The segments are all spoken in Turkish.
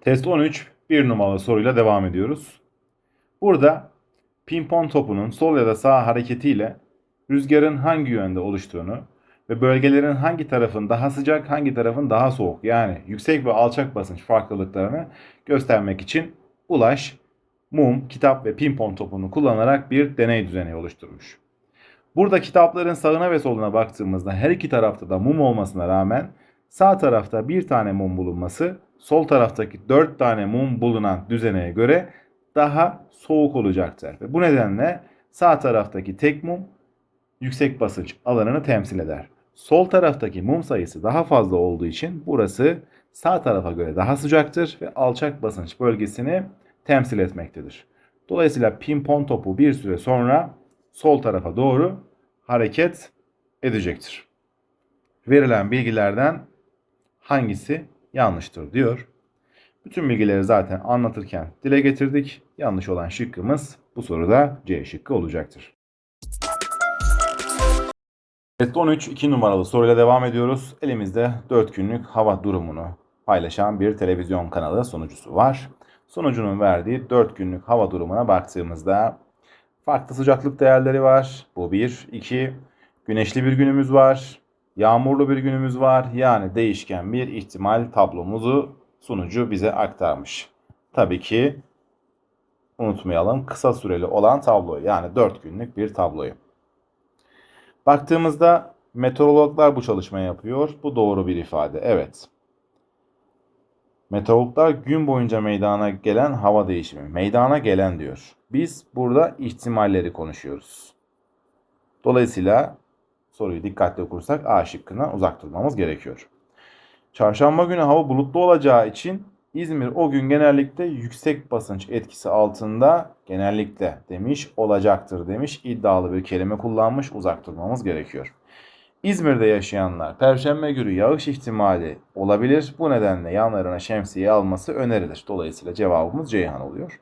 Test 13 bir numaralı soruyla devam ediyoruz. Burada pimpon topunun sol ya da sağ hareketiyle rüzgarın hangi yönde oluştuğunu ve bölgelerin hangi tarafın daha sıcak, hangi tarafın daha soğuk yani yüksek ve alçak basınç farklılıklarını göstermek için Ulaş, mum, kitap ve pimpon topunu kullanarak bir deney düzeni oluşturmuş. Burada kitapların sağına ve soluna baktığımızda her iki tarafta da mum olmasına rağmen sağ tarafta bir tane mum bulunması sol taraftaki dört tane mum bulunan düzeneye göre daha soğuk olacaktır. Ve bu nedenle sağ taraftaki tek mum yüksek basınç alanını temsil eder. Sol taraftaki mum sayısı daha fazla olduğu için burası sağ tarafa göre daha sıcaktır ve alçak basınç bölgesini temsil etmektedir. Dolayısıyla pimpon topu bir süre sonra sol tarafa doğru hareket edecektir. Verilen bilgilerden hangisi yanlıştır diyor. Bütün bilgileri zaten anlatırken dile getirdik. Yanlış olan şıkkımız bu soruda C şıkkı olacaktır. Test 13 2 numaralı soruyla devam ediyoruz. Elimizde 4 günlük hava durumunu paylaşan bir televizyon kanalı sunucusu var. Sunucunun verdiği 4 günlük hava durumuna baktığımızda farklı sıcaklık değerleri var. Bu 1. 2. Güneşli bir günümüz var. Yağmurlu bir günümüz var. Yani değişken bir ihtimal tablomuzu sunucu bize aktarmış. Tabii ki unutmayalım kısa süreli olan tabloyu yani 4 günlük bir tabloyu. Baktığımızda meteorologlar bu çalışmayı yapıyor. Bu doğru bir ifade. Evet. Meteorologlar gün boyunca meydana gelen hava değişimi. Meydana gelen diyor. Biz burada ihtimalleri konuşuyoruz. Dolayısıyla soruyu dikkatli okursak A şıkkına uzak durmamız gerekiyor. Çarşamba günü hava bulutlu olacağı için İzmir o gün genellikle yüksek basınç etkisi altında genellikle demiş olacaktır demiş. iddialı bir kelime kullanmış uzak durmamız gerekiyor. İzmir'de yaşayanlar Perşembe günü yağış ihtimali olabilir. Bu nedenle yanlarına şemsiye alması önerilir. Dolayısıyla cevabımız Ceyhan oluyor.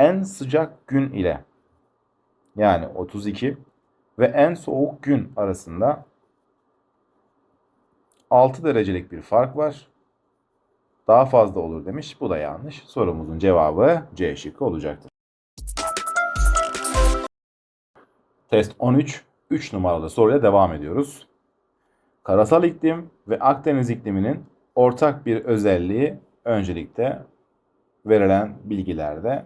En sıcak gün ile yani 32 ve en soğuk gün arasında 6 derecelik bir fark var. Daha fazla olur demiş. Bu da yanlış. Sorumuzun cevabı C şıkkı olacaktır. Test 13. 3 numaralı soruyla devam ediyoruz. Karasal iklim ve Akdeniz ikliminin ortak bir özelliği öncelikle verilen bilgilerde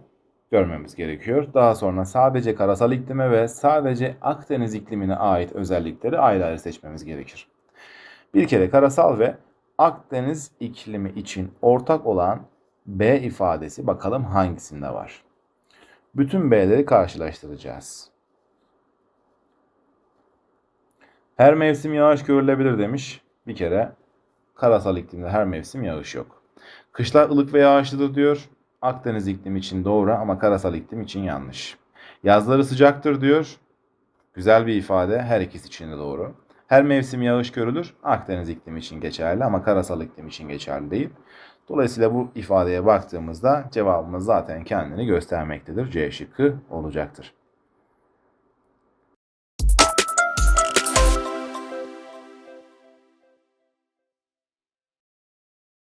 görmemiz gerekiyor. Daha sonra sadece karasal iklime ve sadece Akdeniz iklimine ait özellikleri ayrı ayrı seçmemiz gerekir. Bir kere karasal ve Akdeniz iklimi için ortak olan B ifadesi bakalım hangisinde var. Bütün B'leri karşılaştıracağız. Her mevsim yağış görülebilir demiş. Bir kere karasal iklimde her mevsim yağış yok. Kışlar ılık ve yağışlıdır diyor. Akdeniz iklimi için doğru ama karasal iklim için yanlış. Yazları sıcaktır diyor. Güzel bir ifade. Her ikisi için de doğru. Her mevsim yağış görülür. Akdeniz iklimi için geçerli ama karasal iklim için geçerli değil. Dolayısıyla bu ifadeye baktığımızda cevabımız zaten kendini göstermektedir. C şıkkı olacaktır.